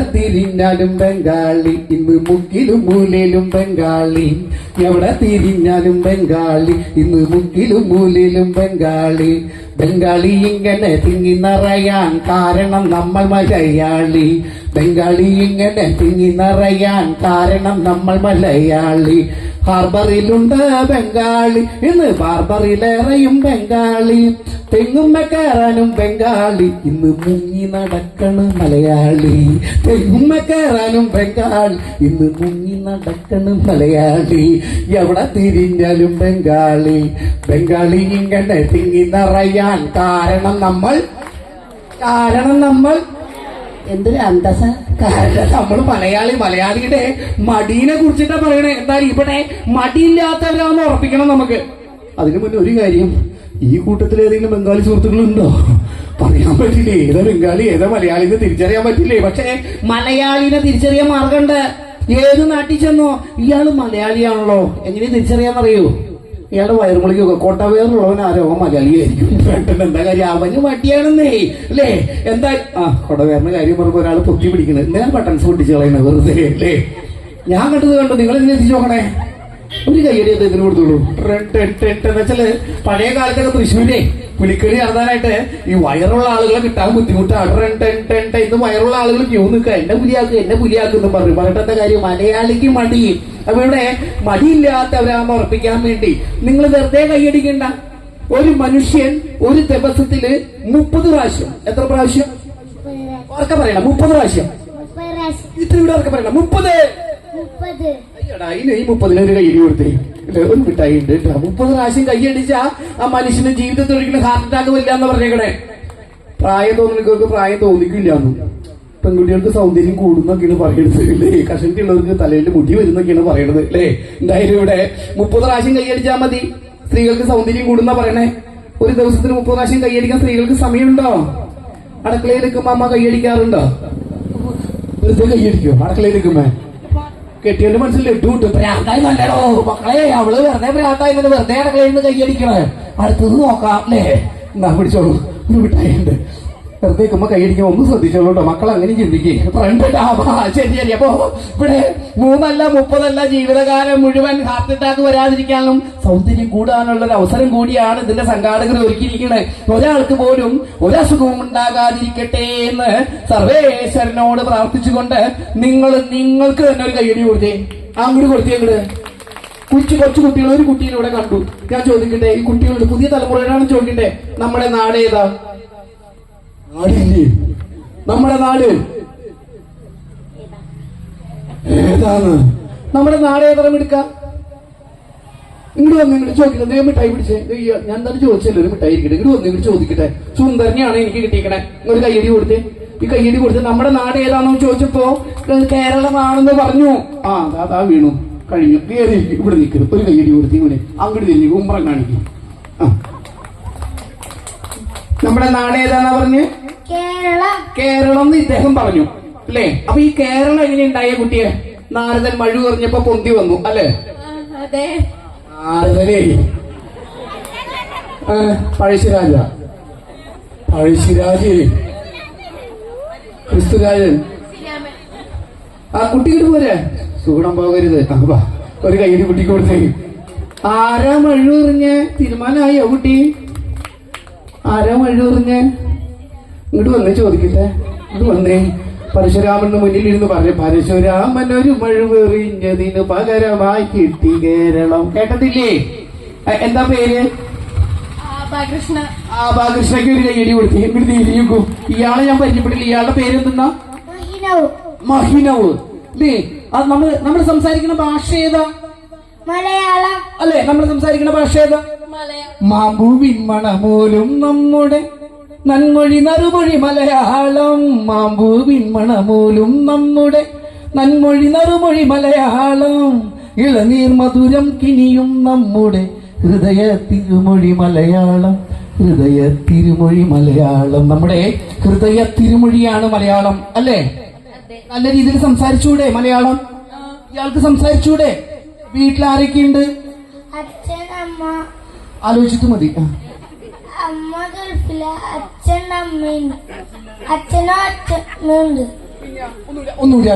തിരിഞ്ഞാലും ബംഗാളി ഇന്ന് മുക്കിലും മൂലയിലും ബംഗാളി. എവിടെ തിരിഞ്ഞാലും ബംഗാളി ഇന്ന് മുക്കിലും മൂലയിലും ബംഗാളി. ബംഗാളി ഇങ്ങനെ തിങ്ങി നിറയാൻ കാരണം നമ്മൾ മലയാളി. ബംഗാളി ഇങ്ങനെ തിങ്ങി നിറയാൻ കാരണം നമ്മൾ മലയാളി. ഹാർബറിലുണ്ട് ബംഗാളി. ഇന്ന് ബാർബറിലേറെയും ബംഗാളി. തെങ്ങുമ്മ കയറാനും ബംഗാളി. ഇന്ന് മുങ്ങി നടക്കണ് മലയാളി. തെങ്ങുമ്മ കയറാനും ബംഗാളി. ഇന്ന് മുങ്ങി നടക്കണ് മലയാളി. എവിടെ തിരിഞ്ഞാലും ബംഗാളി. ബംഗാളി ഇങ്ങനെ തിങ്ങി നിറയാൻ കാരണം നമ്മൾ കാരണം നമ്മൾ എന്തൊരു അന്തസ നമ്മൾ മലയാളി മലയാളിയുടെ മടീനെ കുറിച്ചിട്ടാ പറയണേ. എന്തായാലും ഇവിടെ മടിയില്ലാത്തവരാന്ന് ഉറപ്പിക്കണം നമുക്ക്. അതിനു മുന്നേ ഒരു കാര്യം ഈ കൂട്ടത്തിൽ ഏതെങ്കിലും ബംഗാളി സുഹൃത്തുക്കളുണ്ടോ? പറയാൻ പറ്റില്ലേ? ഏതാ ബംഗാളി ഏതാ മലയാളി എന്ന് തിരിച്ചറിയാൻ പറ്റില്ലേ? പക്ഷേ മലയാളിനെ തിരിച്ചറിയാൻ മാർഗമുണ്ട് ഏത് നാട്ടിൽ ചെന്നോ ഇയാൾ മലയാളിയാണല്ലോ. എങ്ങനെ തിരിച്ചറിയാന്നറിയോ? ഇയാളുടെ വയറുമുളിക്കൊക്കെ കൊട്ടവേറുള്ളവൻ ആരോ മലയാളിയായിരിക്കും. പെട്ടെന്ന് എന്താ കാര്യം? അവന് മട്ടിയാണെന്നേ അല്ലേ? എന്താ? ആ കൊടവേറിന്റെ കാര്യം പറയുമ്പോ ഒരാൾ പൊത്തി പിടിക്കണത് ഞാൻ ബട്ടൺസ് പൊട്ടിച്ച് കളയണത് വെറുതെ അല്ലേ? ഞാൻ കണ്ടത് കണ്ടു? നിങ്ങൾ എന്നെ എത്തിച്ചു നോക്കണേ. ഒരു കയ്യടി അദ്ദേഹത്തിന് കൊടുത്തോളൂ. പഴയ കാലത്തൊക്കെ തൃശ്ശൂരെ പുലിക്കളി നടത്താനായിട്ട് ഈ വയറുള്ള ആളുകളെ കിട്ടാൻ ബുദ്ധിമുട്ടാണ് ടെൻ ടെൻ ടെൻ ടെൻ ഇന്ന് വയറുള്ള ആളുകൾ ക്യൂ നിൽക്കുക. എന്നെ പുലിയാക്കുക എന്നെ പുലിയാക്കുന്നു പറഞ്ഞു. പറഞ്ഞിട്ടെന്താ കാര്യം? മലയാളിക്ക് മടി. അപ്പൊ ഇവിടെ മടിയില്ലാത്തവരാന്ന് ഉറപ്പിക്കാൻ വേണ്ടി. നിങ്ങൾ വെറുതെ കൈയടിക്കണ്ട. ഒരു മനുഷ്യൻ ഒരു ദിവസത്തിൽ മുപ്പത് പ്രാവശ്യം. എത്ര പ്രാവശ്യം? ഉറക്കെ പറയണം. മുപ്പത് പ്രാവശ്യം. ഇത്ര ഇവിടെ ഉറക്കെ പറയണം. മുപ്പത്. ഒരു മിഠായി ഉണ്ട് മുപ്പത് പ്രാവശ്യം ആ മനുഷ്യന് ജീവിതത്തിൽ ഒരിക്കലും ഹാർട്ട് അറ്റാക്ക് വരില്ല പറഞ്ഞേക്കണേ. പ്രായം തോന്നുന്നവർക്ക് പ്രായം തോന്നിക്കില്ല പെൺകുട്ടികൾക്ക് സൗന്ദര്യം കൂടുന്നൊക്കെയാണ് പറയണത് അല്ലേ? കഷണ്ടിയുള്ളവർക്ക് തലയിൽ മുടി വരുന്നൊക്കെയാണ് പറയണത് അല്ലേ? എന്തായാലും ഇവിടെ മുപ്പത് പ്രാവശ്യം കൈയടിച്ചാൽ മതി. സ്ത്രീകൾക്ക് സൗന്ദര്യം കൂടുന്ന പറയണേ. ഒരു ദിവസത്തിന് മുപ്പത് പ്രാവശ്യം കൈയടിക്കാൻ സ്ത്രീകൾക്ക് സമയമുണ്ടോ? അടുക്കളയിൽ നിൽക്കുമ്പോ അമ്മ കൈയടിക്കാറുണ്ടോ വെറുതെ കൈയടിക്കോ അടുക്കളയിൽ നിൽക്കുമ്പോ കെട്ടിയവന്റെ മനസ്സിൽ ലഡു കിട്ടും പ്രാന്തായി നല്ലടോ. മക്കളെ അവൾ വെറുതെ പ്രാന്തായി നിന്ന് വെറുതെ അടക്കളയിൽ നിന്ന് കൈയടിക്കണേ. അടുത്തത് നോക്കാം അല്ലേ? എന്നാ പിടിച്ചോളൂ. ഒരു മിഠായി ഉണ്ട്. വെറുതെ നിൽക്കുമ്പോ കൈയടിക്കുമ്പോ ഒന്ന് ശ്രദ്ധിച്ചോളൂ കേട്ടോ. മക്കൾ അങ്ങനെ ചിന്തിക്കും ഫ്രണ്ട് ശരി ശരി. അപ്പൊ ഇവിടെ മൂന്നല്ല മുപ്പതല്ല ജീവിതകാലം മുഴുവൻ ഹാർട്ട് അറ്റാക്ക് വരാതിരിക്കാനും സൗന്ദര്യം കൂടാനുള്ള ഒരു അവസരം കൂടിയാണ് ഇതിന്റെ സംഘാടകർ ഒരുക്കിയിരിക്കുന്നത് ഒരാൾക്ക് പോലും ഒരസുഖവും ഉണ്ടാകാതിരിക്കട്ടെ എന്ന് സർവേശ്വരനോട് പ്രാർത്ഥിച്ചുകൊണ്ട് നിങ്ങൾ നിങ്ങൾക്ക് തന്നെ ഒരു കൈയടി കൊടുത്തേ. അങ്ങോട്ട് കൊടുത്തേ അങ്ങോട്ട് കൊച്ചു കൊച്ചു കുട്ടികൾ ഒരു കുട്ടിയിലൂടെ കണ്ടു. ഞാൻ ചോദിക്കട്ടെ ഈ കുട്ടികളുടെ പുതിയ തലമുറയോടാണ് ചോദിക്കട്ടെ നമ്മുടെ നാട് ഏതാ? നാടില്ലേ നമ്മുടെ നാട്. ഏതാണ്? നമ്മുടെ നാട് ഏതാണ് എടുക്ക? ഇങ്ങോട്ട് വന്ന് ഇങ്ങോട്ട് ചോദിക്കട്ടെ. എന്തെങ്കിലും മിഠായി പിടിച്ചേ. ഞാൻ തന്നെ ചോദിച്ചല്ലോ ഒരു മിഠായി ഇരിക്കട്ടെ. ഇങ്ങോട്ട് വന്ന് ഇങ്ങോട്ട് ചോദിക്കട്ടെ. സുന്ദരനെയാണ് എനിക്ക് കിട്ടിയിരിക്കണേ ഒരു കയ്യടി കൊടുത്തേ. ഈ കയ്യടി കൊടുത്ത്. നമ്മുടെ നാട് ഏതാണെന്ന് ചോദിച്ചപ്പോ കേരളമാണെന്ന് പറഞ്ഞു. ആ അതാ വീണു. കഴിഞ്ഞു. കയറി ഇവിടെ നിൽക്കുന്നു ഒരു കയ്യടി കൊടുത്തി ഇങ്ങനെ അങ്ങോട്ട് തിരിഞ്ഞു ഉമ്പ്രം കാണിക്കും. ആ. നമ്മുടെ നാട് ഏതാന്നാ പറഞ്ഞ്? കേരള. എന്ന് ഇദ്ദേഹം പറഞ്ഞു അല്ലേ? അപ്പൊ ഈ കേരളം എങ്ങനെ ഉണ്ടായ കുട്ടിയെ? നാരദൻ മഴ പറഞ്ഞപ്പോ പൊന്തി വന്നു അല്ലേ? നാരദനേ. പഴശ്ശിരാജ ആ, പഴശ്ശിരാജ ക്രിസ്തുരാജൻ ആ കുട്ടിക്കിട്ട് പോരെ? സുഗുണം പോകരുത്. അപ്പാ. ഒരു കയ്യിൽ കുട്ടിക്ക് കൊടുത്തേ. ആരാ മഴ എറിഞ്ഞ് തീരുമാനമായോ കുട്ടി? ആരാ മഴ പറഞ്ഞേ ഇങ്ങോട്ട് വന്നേ ചോദിക്കട്ടെ? ഇങ്ങോട്ട് വന്നേ. പരശുരാമന് മുന്നിൽ ഇരുന്ന് പറഞ്ഞു പരശുരാമൻ ഒരു മഴുവെറിഞ്ഞതിന് പകരമായി കിട്ടി കേരളം. കേട്ടതില്ലേ? എന്താ പേര്? ആ ബാലകൃഷ്ണയ്ക്ക് ഒരു കയ്യടി കൊടുത്തു. ഇങ്ങോട്ട് തിരിഞ്ഞു ഇയാളെ ഞാൻ പരിചയപ്പെട്ടില്ല. ഇയാളുടെ പേര് എന്തെന്നാ മഹിനവ്. മഹിനവ്. അല്ലേ അത് നമ്മൾ നമ്മൾ സംസാരിക്കുന്ന ഭാഷ ഏതാ? മലയാളം. അല്ലേ? നമ്മൾ സംസാരിക്കുന്ന ഭാഷ ഏതാ? മാമ്പൂവിൻ മണമോലും നമ്മുടെ നന്മൊഴി നറുമൊഴി മലയാളം. മാമ്പൂവിൻ മണമോലും നമ്മുടെ നന്മൊഴി നറുമൊഴി മലയാളം. ഇളനീർ മധുരം കിനിയും നമ്മുടെ ഹൃദയ തിരുമൊഴി മലയാളം. ഹൃദയ തിരുമൊഴി മലയാളം. നമ്മുടെ ഹൃദയ തിരുമൊഴിയാണ് മലയാളം. അല്ലേ? നല്ല രീതിയിൽ സംസാരിച്ചൂടെ മലയാളം? ഇയാൾക്ക് സംസാരിച്ചൂടെ? വീട്ടിൽ ആരൊക്കെയുണ്ട് അച്ഛൻ അമ്മ ആലോചിച്ചിട്ട് മതി. അമ്മ ഗൾഫില അച്ഛൻ അമ്മയുണ്ട് അച്ഛനോ അച്ഛനുണ്ട്. ഒന്നുമില്ല ഒന്നുമില്ല.